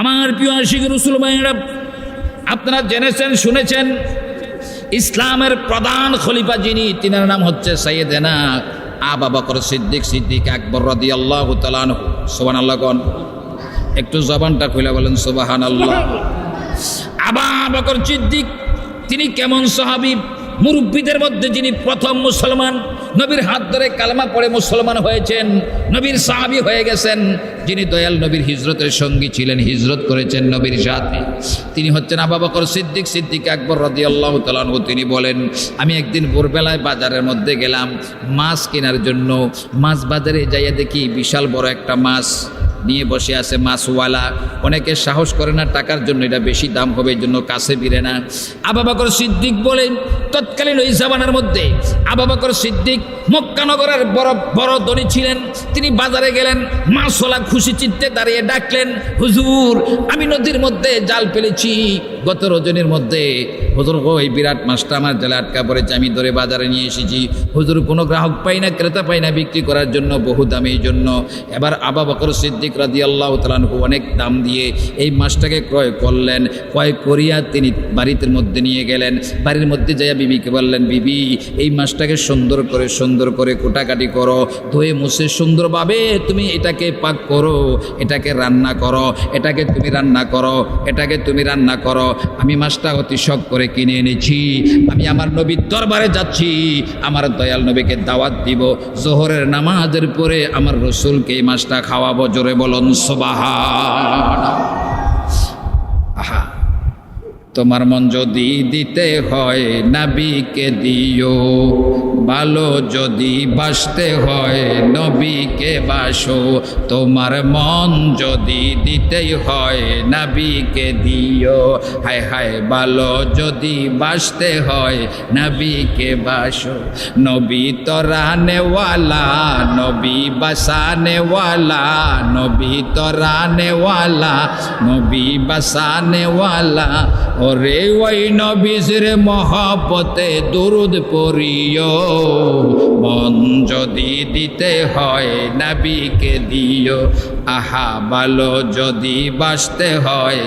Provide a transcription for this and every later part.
আমার প্রিয় আশিক রসুল ভাইরা আপনারা জেনেছেন, শুনেছেন, ইসলামের প্রধান খলিফা যিনি, তিনার নাম হচ্ছে সৈয়দেনা আবা বকর সিদ্দিক সিদ্দিক আকবর রদি আল্লাহ তালান সোবান আল্লাহ কন একটু জবানটা খুলে বলেন সোবাহান আল্লাহ আবা বকর সিদ্দিক, তিনি কেমন সাহাবি? মুরব্বীদের মধ্যে যিনি প্রথম মুসলমান নবীর হাত ধরে কালমা পড়ে মুসলমান হয়েছেন, নবীর সাহাবি হয়ে গেছেন, যিনি দয়াল নবীর হিজরতের সঙ্গী ছিলেন, হিজরত করেছেন নবীর সাথে। তিনি হচ্ছেন আবা বকর সিদ্দিক সিদ্দিক আকবর রদি আল্লাহ তালন তিনি বলেন, আমি একদিন ভোরবেলায় বাজারের মধ্যে গেলাম, মাছ কেনার জন্য, মাছ বাজারে যাইয়া দেখি বিশাল বড় একটা মাছ। নিয়ে বসে আছে মাছওয়ালা। অনেকে সাহস করে না টাকার জন্য, এটা বেশি দাম হবে এই জন্য কাছে বিরে না। আবা বকর সিদ্দিক বলেন, তৎকালীন ওই জামানার মধ্যে আবা বকর সিদ্দিক মক্কানগরের বড় বড় ধনী ছিলেন। তিনি বাজারে গেলেন, মাছওয়ালা খুশি চিত্তে দাঁড়িয়ে ডাকলেন, হুজুর, আমি নদীর মধ্যে জাল ফেলেছি, গত রজনীর মধ্যে। হুজুর গো এই বিরাট মাছটা আমার জালে আটকা পড়েছে, আমি ধরে বাজারে নিয়ে এসেছি। হুজুর, কোনো গ্রাহক পাই না, ক্রেতা পাই না বিক্রি করার জন্য, বহু দামে এই জন্য। এবার আবা বকর সিদ্দিক রাদি আল্লাহ তালানহু অনেক দাম দিয়ে এই মাছটাকে ক্রয় করলেন। ক্রয় করিয়া তিনি বাড়িতে মধ্যে নিয়ে গেলেন। বাড়ির মধ্যে যাইয়া বিবিকে বললেন, বিবি, এই মাছটাকে সুন্দর করে সুন্দর করে কোটাকাটি করো, ধুয়ে মুছে সুন্দরভাবে তুমি এটাকে পাক করো, এটাকে রান্না করো, এটাকে তুমি রান্না করো, এটাকে তুমি রান্না করো। আমি মাছটা অতি শখ করে কিনে এনেছি। আমি আমার নবীর দরবারে যাচ্ছি। আমার দয়াল নবীকে দাওয়াত দিব। জোহরের নামাজের পরে আমার রসুলকে এই মাছটা খাওয়াবো। জোরে বলুন সোবাহান আহা তোমার মন যদি দিতে হয়, নাবিকে দিও। ভালো যদি বাসতে হয়, নবীকে বাসো। তোমার মন যদি দিতেই হয়, নাবিকে দিও। হায় হায় ভালো যদি বাসতে হয়, নবীকে বাসো। নবী তরানেওয়ালা নবী বাসানেওয়ালা নবী তরানেওয়ালা নবী বাসানেওয়ালা ওরে ওই নবীজের মহাপতে দুরুদ পড়িও। মন যদি দিতে হয় নাবিকে দিও। আহা, বালো যদি বাঁচতে হয়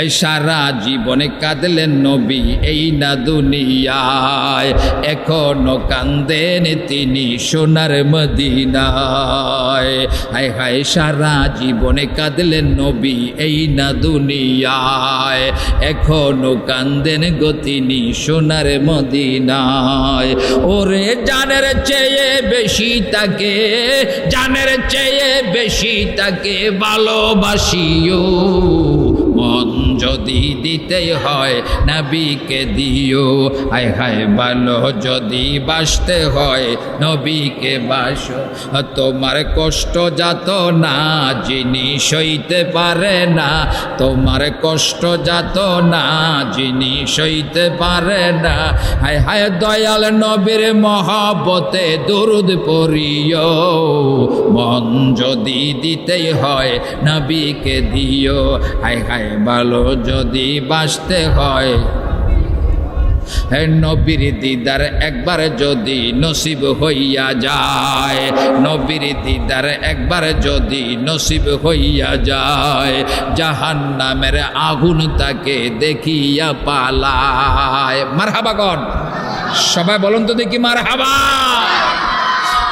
এই সারা জীবনে কাঁদলেন নবী এই না দুনিয়ায়। এখনও কান্দেন তিনি সোনার মদিনায়। হায় হায়, সারা জীবনে কাঁদলেন নবী এই না দুনিয়ায়। এখনও কান্দেন গো তিনি সোনার মদিনায়। ওরে জানের চেয়ে বেশি তাকে, জানের চেয়ে বেশি তাকে ভালোবাসিও যদি দিতে হয়, নবীকে দিও। হায় হায়, ভালো যদি বাসতে হয়, নবীকে বাসো। তোমার কষ্ট যাত না, যিনি সইতে পারে না। তোমার কষ্ট যাত না, যিনি সইতে পারে না। হায় হায়, দয়াল নবীর মহাবতে দুরুদ পড়িও। মন যদি দিতেই হয়, নবীকে দিও। হায় হায়, ভালো যদি বাসতে হয় নবীর দিদার, একবার যদি নসিব হইয়া যায়, নবীর দিদার, একবার যদি নসিব হইয়া যায় জাহান নামের আগুন তাকে দেখিয়া পালায়। মার হাবাগন সবাই বলুন তো দেখি মার হাবা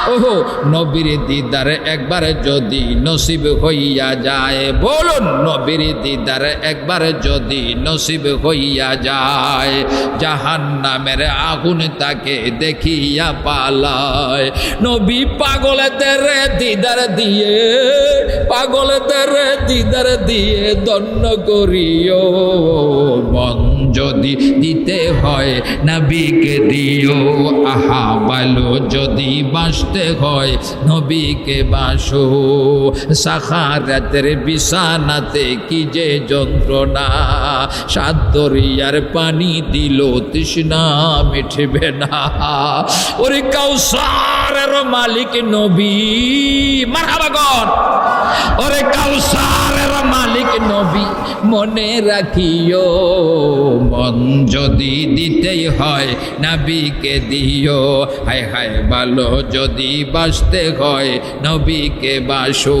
ওহো, নবীর দিদার একবার যদি নসিব হইয়া যায়, বলুন নবীর দিদার একবার যদি নসিব হইয়া যায় জাহান নামের আগুন তাকে দেখিয়া পালায়। নবী পাগলদের দিদার দিয়ে, পাগলদের দিদার দিয়ে দণ্ড করিও। মন যদি দিতে হয়, নবীকে দিও। আহা, বালো যদি বাসতে হয়। নবীকে বাসো, সাখারাতের বিছানাতে কি যে যন্ত্রণা। সাদরিয়ার পানি দিল, তৃষ্ণা মিঠবে না। ওরে কাউসারের মালিক নবী মারহাবাগন ওরে কাউসারের মালিক নবী। মনে রাখিও, মন যদি দিতেই হয় নবীকে দিও। হায় হায়, ভালো যদি বাসতে হয় নবীকে বাসো।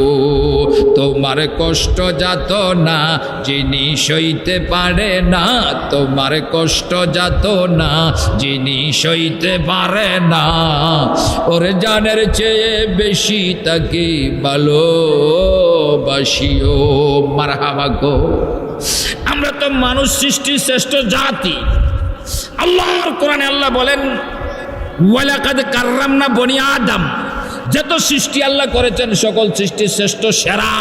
তোমার কষ্ট যাত না, যিনি সইতে পারে না, তোমার কষ্ট যাত না, যিনি সইতে পারে না। ওর জানের চেয়ে বেশি তাকে ভালোবাসিও, মারহাবা গো। আমরা তো মানুষ সৃষ্টির শ্রেষ্ঠ জাতি। আল্লাহর কোরআনে আল্লাহ বলেন, ওয়ালাকাদ কাররামনা বনি আদম। যত সৃষ্টি আল্লাহ করেছেন, সকল সৃষ্টির শ্রেষ্ঠ সেরা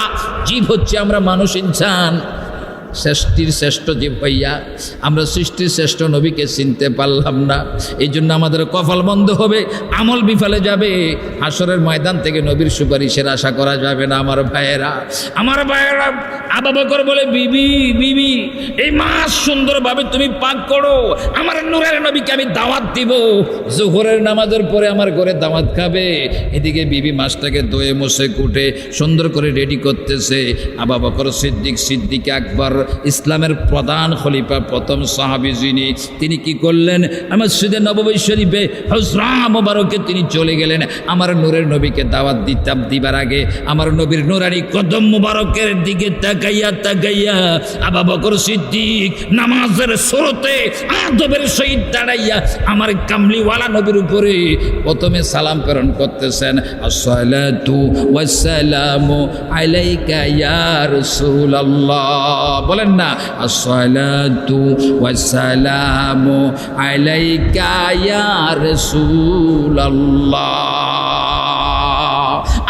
জীব হচ্ছে আমরা মানুষ, ইনসান। সৃষ্টির শ্রেষ্ঠ যে হইয়া আমরা সৃষ্টির শ্রেষ্ঠ নবীকে চিনতে পারলাম না। এই জন্য আমাদের কপাল বন্ধ হবে, আমল বিফলে যাবে। হাসরের ময়দান থেকে নবীর সুপারিশের আশা করা যাবে না আমার ভাইয়েরা। আমার ভাইয়েরা, আবা বকর বলে, বিবি বিবি, এই মাস সুন্দরভাবে তুমি পাক করো। আমার নূরের নবীকে আমি দাওয়াত দিব। জোহরের নামাজের পরে আমার ঘরে দাওয়াত খাবে। এদিকে বিবি মাছটাকে দয়ে মশে কুটে সুন্দর করে রেডি করতেছে। আবা বকর সিদ্দিক সিদ্দিক আকবর ইসলামের প্রধান খলিফা, প্রথম সাহাবি যিনি, তিনি কি করলেন? আমার সুদে নববী শরীফে হজরা তিনি চলে গেলেন। আমার নূরের নবীকে দাওয়াত দিতাম দিবার আগে। আমার নবীর নুরানি কদম মোবারকের দিকে তাকাইয়া তাকাইয়া আবা বকর সিদ্দিক নামাজের স্রোতে আদবের সহিত দাঁড়াইয়া আমার কামলিওয়ালা নবীর উপরে প্রথমে সালাম প্রেরণ করতেছেন। আসসালাতু ওয়াসসালামু আলাইকা ইয়া রাসূলুল্লাহ। বলেন না আসসালাতু ওয়াসসালামু আলাইকা ইয়া রাসূলুল্লাহ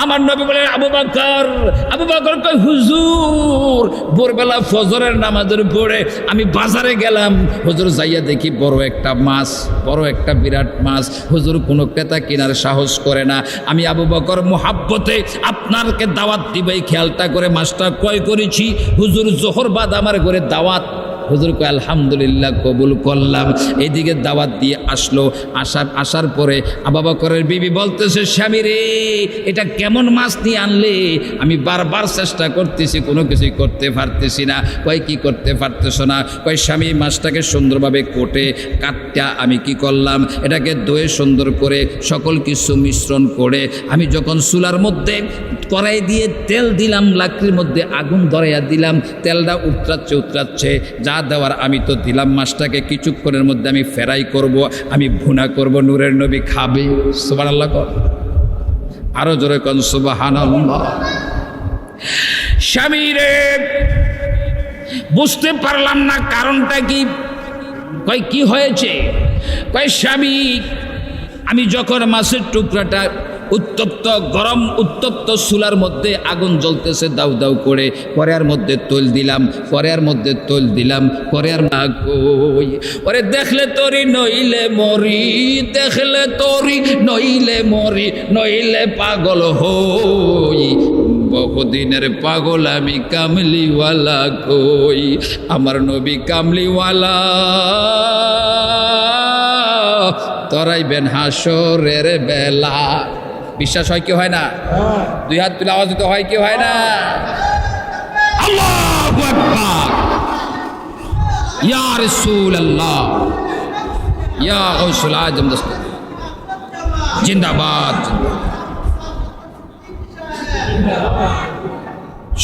আমার নবী বলেন, আবু বকর আবু বকর কয়, হুজুর, ভোরবেলা ফজরের নামাজের পড়ে আমি বাজারে গেলাম। হুজুর যাইয়া দেখি বড় একটা মাছ, বড় একটা বিরাট মাছ। হুজুর কোনো ক্রেতা কেনার সাহস করে না। আমি আবু বকর মোহাব্বতে আপনারকে দাওয়াত দিবেই খেয়ালটা করে মাছটা ক্রয় করেছি। হুজুর জোহর বাদ আমার ঘরে দাওয়াত হুজুর কয়, আলহামদুলিল্লাহ, কবুল করলাম। এইদিকে দাওয়াত দিয়ে আসলো। আসার আসার পরে আবা বকরের বিবি বলতেছে, স্বামী রে, এটা কেমন মাছ নিয়ে আনলে? আমি বারবার চেষ্টা করতেছি, কোনো কিছুই করতে পারতেছি না। কয়, কি করতে পারতেছো না? কয়, স্বামী, মাছটাকে সুন্দরভাবে কোটে কাটটা আমি কি করলাম? এটাকে দয়ে সুন্দর করে সকল কিছু মিশ্রণ করে আমি যখন চুলার মধ্যে কড়াই দিয়ে তেল দিলাম, লাকড়ির মধ্যে আগুন ধরাইয়া দিলাম, তেলটা উতরাচ্ছে উতরাচ্ছে, যা দেওয়ার আমি তো দিলাম মাছটাকে, কিছুক্ষণের মধ্যে আমি ফেরাই করব, আমি ভুনা করব, নূরের নবী খাবে। সুবান আল্লাহ আরও জোরে কন সুবাহান স্বামী রে বুঝতে পারলাম না কারণটা কি। কয়, কি হয়েছে? কয়, স্বামী, আমি যখন মাছের টুকরাটা উত্তপ্ত, গরম, উত্তপ্ত চুলার মধ্যে আগুন জ্বলতেছে, দাউ দাউ করে। পরের মধ্যে তৈল দিলাম, পরের মধ্যে তৈল দিলাম, পরের না কই? দেখলে তরি, নইলে মরি, দেখলে তোরি, নইলে মরি, নইলে পাগল হই। বহুদিনের পাগল আমি কামলিওয়ালা কই, আমার নবী কামলিওয়ালা। তরাইবেন হাসরের বেলা। বিশ্বাস হয় কি হয় না? দুই হাত তুলে আওয়াজ দিতে হয় কি হয় না? আল্লাহু ইয়া রাসূলুল্লাহ। ইয়া গাউসুল আজম দোস্ত। জিন্দাবাদ।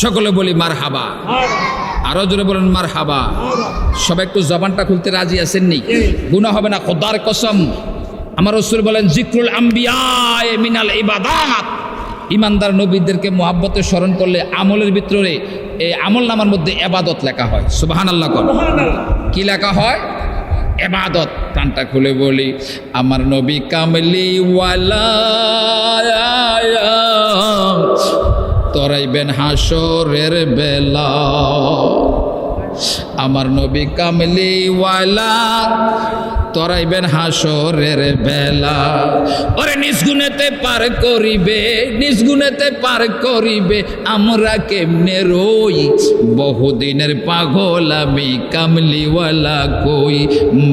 সকলে বলি মার হাবা আরও জোরে বলেন মার হাবা সবাই একটু জবানটা খুলতে রাজি আছেন নি? গুণা হবে না খোদার কসম। আমার রসুল বলেন জিক্রুল আম্বিয়ায় মিনাল ইবাদাত। ইমানদার নবীদেরকে মোহাব্বতে স্মরণ করলে আমলের ভিতরে এই আমল নামার মধ্যে এবাদত লেখা হয়। সুবাহান আল্লাহ কর কি লেখা হয়? এবাদত। প্রাণটা খুলে বলি আমার নবী কামলি তরাইবেন হাসরের বেলা। আমার নবী কামলিওয়ালা, তরাইবেন হাসরের বেলা। ওরে নিষ্গুণেতে পার করিবে, নিষ্গুণেতে পার করিবে, আমরা কেমনে রই? বহুদিনের পাগল আমি কামলিওয়ালা কই?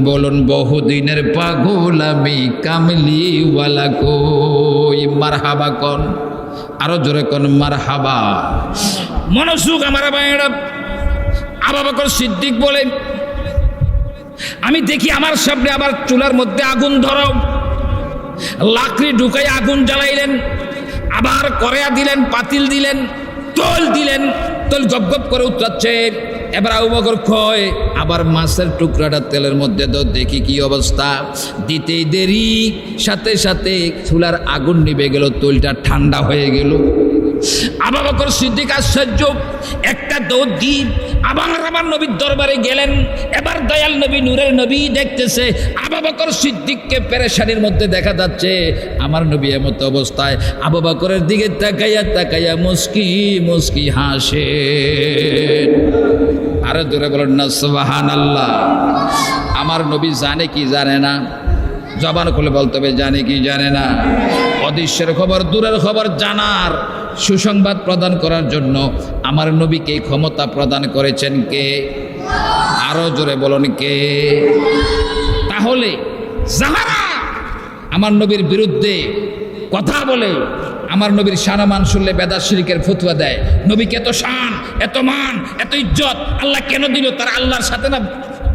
বলুন, বহুদিনের পাগল আমি কামলিওয়ালা কই? মারহাবা কন, আরও জোরে কন, মারহাবা। মনসুখ আমার ভাইয়েরা আবা বকর সিদ্দিক বলে আমি দেখি আমার সামনে আবার চুলার মধ্যে আগুন ধরাও লাকড়ি ঢুকাই আগুন জ্বালাইলেন, আবার করেয়া দিলেন, পাতিল দিলেন, তোল দিলেন, তোল গপ গপ করে উতরাচ্ছে। এবার আবু বকর আবার মাছের টুকরাটা তেলের মধ্যে তো দেখি কি অবস্থা। দিতেই দেরি, সাথে সাথে চুলার আগুন নিভে গেল, তৈলটা ঠান্ডা হয়ে গেল। আবা বকর সিদ্দিক আশ্চর্য, একটা দৌড় দিই আবার আমার নবীর দরবারে গেলেন। এবার দয়াল নবী, নূরের নবী দেখতেছে, আবা বকর সিদ্দিককে পেরেশানির মধ্যে দেখা যাচ্ছে। আমার নবী এমত অবস্থায়, আবু বকরের দিকে তাকাইয়া তাকাইয়া মুস্কি মুস্কি হাসে আরও দূরে বলেন না সুবাহান আল্লাহ আমার নবী জানে কি জানে না? জবান খুলে বলতে হবে, জানে কি জানে না? অদৃশ্যের খবর, দূরের খবর জানার সুসংবাদ প্রদান করার জন্য আমার নবীকে ক্ষমতা প্রদান করেছেন কে? আরও জোরে বলুন কে? তাহলে আমার নবীর বিরুদ্ধে কথা বলে, আমার নবীর শানমান শুনলে বেদার শিরিকের ফতুয়া দেয় নবীকে এত শান, এত মান, এত ইজ্জত, আল্লাহ কেন দিল, তারা আল্লাহর সাথে না,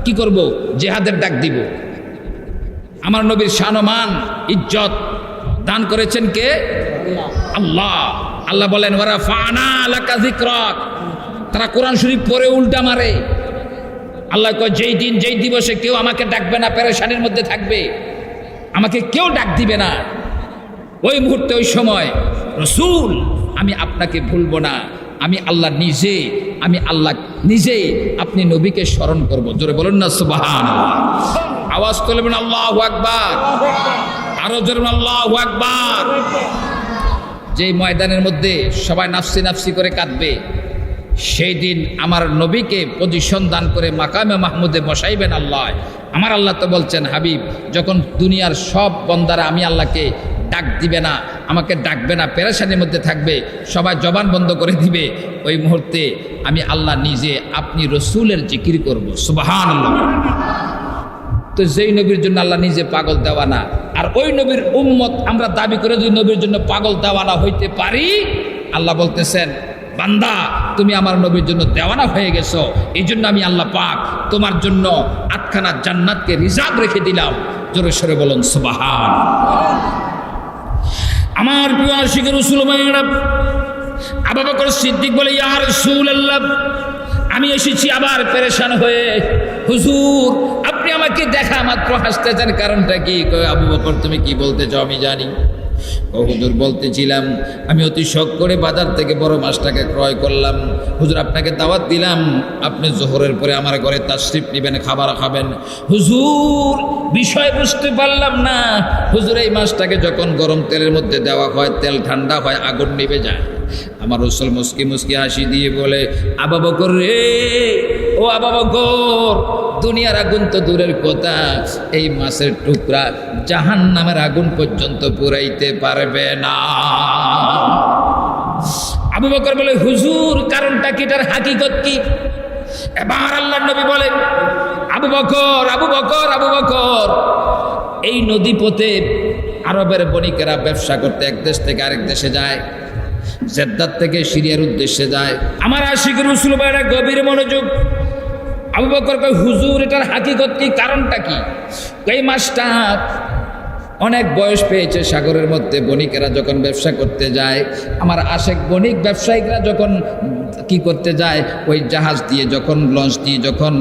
কি করব? জেহাদের ডাক দিব। আমার নবীর শানমান ইজ্জত দান করেছেন কে? আল্লাহ। আল্লাহ বলেন ওরা ফানা আলাকা তারা কোরআন শরীফ পরে উল্টা মারে। আল্লাহ কয়, যেই দিন, যেই দিবসে কেউ আমাকে ডাকবে না, পেরেশানির মধ্যে থাকবে। আমাকে কেউ ডাক দিবে না। ওই মুহূর্তে, ওই সময়, রসুল, আমি আপনাকে ভুলবো না। আমি আল্লাহ নিজে, আমি আল্লাহ নিজে আপনি নবীকে স্মরণ করব। জোরে বলুন না সুবাহান আওয়াজ তুলবেন, আল্লাহ আকবার। আরও আল্লাহ আকবার। যে ময়দানের মধ্যে সবাই নাফসি নাফসি করে কাঁদবে, সেই দিন আমার নবীকে পজিশন দান করে মাকামে মাহমুদে বসাইবেন আল্লাহ। আমার আল্লাহ তো বলছেন, হাবিব, যখন দুনিয়ার সব বন্দারা আমি আল্লাহকে ডাক দিবে না, আমাকে ডাকবে না, পেরেশানির মধ্যে থাকবে, সবাই জবান বন্ধ করে দিবে, ওই মুহূর্তে আমি আল্লাহ নিজে আপনি রসুলের জিকির করব। সুবাহান আল্লাহ তো যেই নবীর জন্য আল্লাহ নিজে পাগল দেওয়ানা, আর ওই নবীর উম্মত আমরা দাবি করে যদি নবীর জন্য পাগল দেওয়ানা হইতে পারি, আল্লাহ বলতেছেন, বান্দা, তুমি আমার নবীর জন্য দেওয়ানা হয়ে গেছো এই জন্য আমি আল্লাহ পাক তোমার জন্য আটখানা জান্নাতকে রিজার্ভ রেখে দিলাম। জোরে সরে বলুন, সুবাহান। আমার প্রিয় আশিকের রসুল আবা বকর সিদ্দিক বলে ইয়ার রসুল আল্লাহ আমি এসেছি আবার পেরেশান হয়ে। হুজুর আপনি আমাকে দেখা, মাত্র হাসতেছেন, কারণটা কি? আবু বকর, তুমি কি বলতে চাও আমি জানি। হুজুর, বলতেছিলাম, আমি অতি শখ করে বাজার থেকে বড় মাছটাকে ক্রয় করলাম। হুজুর, আপনাকে দাওয়াত দিলাম। আপনি জোহরের পরে আমার ঘরে তাশরিফ নেবেন, খাবার খাবেন। হুজুর, বিষয় বুঝতে পারলাম না। হুজুর, এই মাছটাকে যখন গরম তেলের মধ্যে দেওয়া হয়, তেল ঠান্ডা হয়, আগুন নিভে যায়। আমার রসুল মুসকি মুসকি হাসি দিয়ে বলে, আবা বকর রে, ও আবা বকর দুনিয়ার আগুন তো দূরের কথা। এই মাছের টুকরা জাহান নামের আগুন পর্যন্ত পুরাইতে পারবে না। আবু বকর বলে, হুজুর, কারণটা কি? তার হাকিকত কি? এবার আল্লাহ নবী বলেন, আবু বকর আবু বকর আবু বকর, এই নদী পথে আরবের বণিকেরা ব্যবসা করতে এক দেশ থেকে আরেক দেশে যায়, জেদ্দার থেকে সিরিয়ার উদ্দেশ্যে যায়। আমার আশিক রসুল ভাইরা গভীর মনোযোগ আবু বকর কয়, হুজুর, এটার হাকিকত কি? কারণটা কি? এই মাসটা অনেক বয়স পেয়েছে সাগরের মধ্যে। বণিকেরা যখন ব্যবসা করতে যায়, আমার আশেক বণিক ব্যবসায়িকরা যখন কি করতে যায়? ওই জাহাজ দিয়ে যখন, লঞ্চ দিয়ে যখন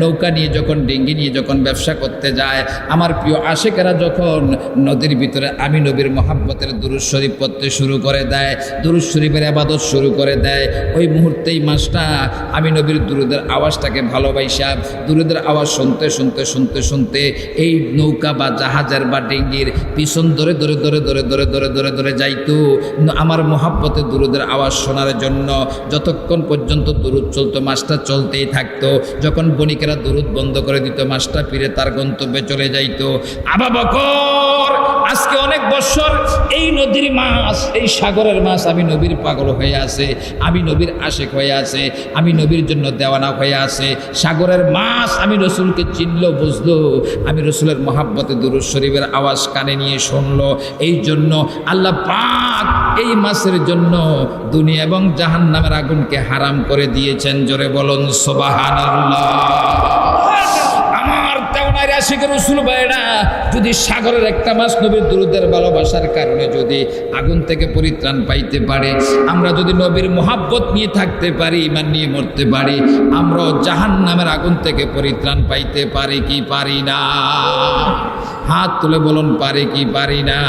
নৌকা নিয়ে যখন, ডেঙ্গি নিয়ে যখন ব্যবসা করতে যায়, আমার প্রিয় আশেকেরা যখন নদীর ভিতরে আমি নবীর মহাব্বতের দুরুজ শরীফ পড়তে শুরু করে দেয় দুরুজ শরীফের আবাদত শুরু করে দেয়, ওই মুহূর্তেই মাসটা আমি নবীর দুরুদের আওয়াজটাকে ভালোবাসা, দুরুদের আওয়াজ শুনতে শুনতে শুনতে শুনতে এই নৌকা বা জাহাজের বা ডিঙ্গির পিছন ধরে ধরে ধরে ধরে ধরে ধরে ধরে ধরে যাইতো। আমার মহাব্বতে দুরুদের আওয়াজ শোনার জন্য যতক্ষণ পর্যন্ত দুরুদ চলতো মাসটা চলতেই থাকতো। যখন বণিকেরা দুরুদ বন্ধ করে দিত মাসটা ফিরে তার গন্তব্যে চলে যাইতো। আবা বকর, আজকে অনেক বছর এই নদীর মাছ, এই সাগরের মাছ আমি নবীর পাগল হয়ে আছে, আমি নবীর আশেক হয়ে আছে, আমি নবীর জন্য দেওয়ানা হয়ে আছে। সাগরের মাছ আমি রসুলকে চিনল, বুঝলো, আমি রসুলের মহাব্বতে দুরুদ শরীফের আওয়াজ কানে নিয়ে শুনলো। এই জন্য আল্লাহ পাক এই মাছের জন্য দুনিয়া এবং জাহান নামের আগুন আগুনকে হারাম করে দিয়েছেন, জোরে বলুন, সোবাহানাল্লাহ। আমার রসুল ভাইরা যদি সাগরের একটা মাছ নবীর দুরুদের ভালোবাসার কারণে যদি আগুন থেকে পরিত্রাণ পাইতে পারে, আমরা যদি নবীর মোহাব্বত নিয়ে থাকতে পারি ইমান নিয়ে মরতে পারি, আমরাও জাহান নামের আগুন থেকে পরিত্রাণ পাইতে পারি কি পারি না? হাত তুলে বলুন, পারি কি পারি না?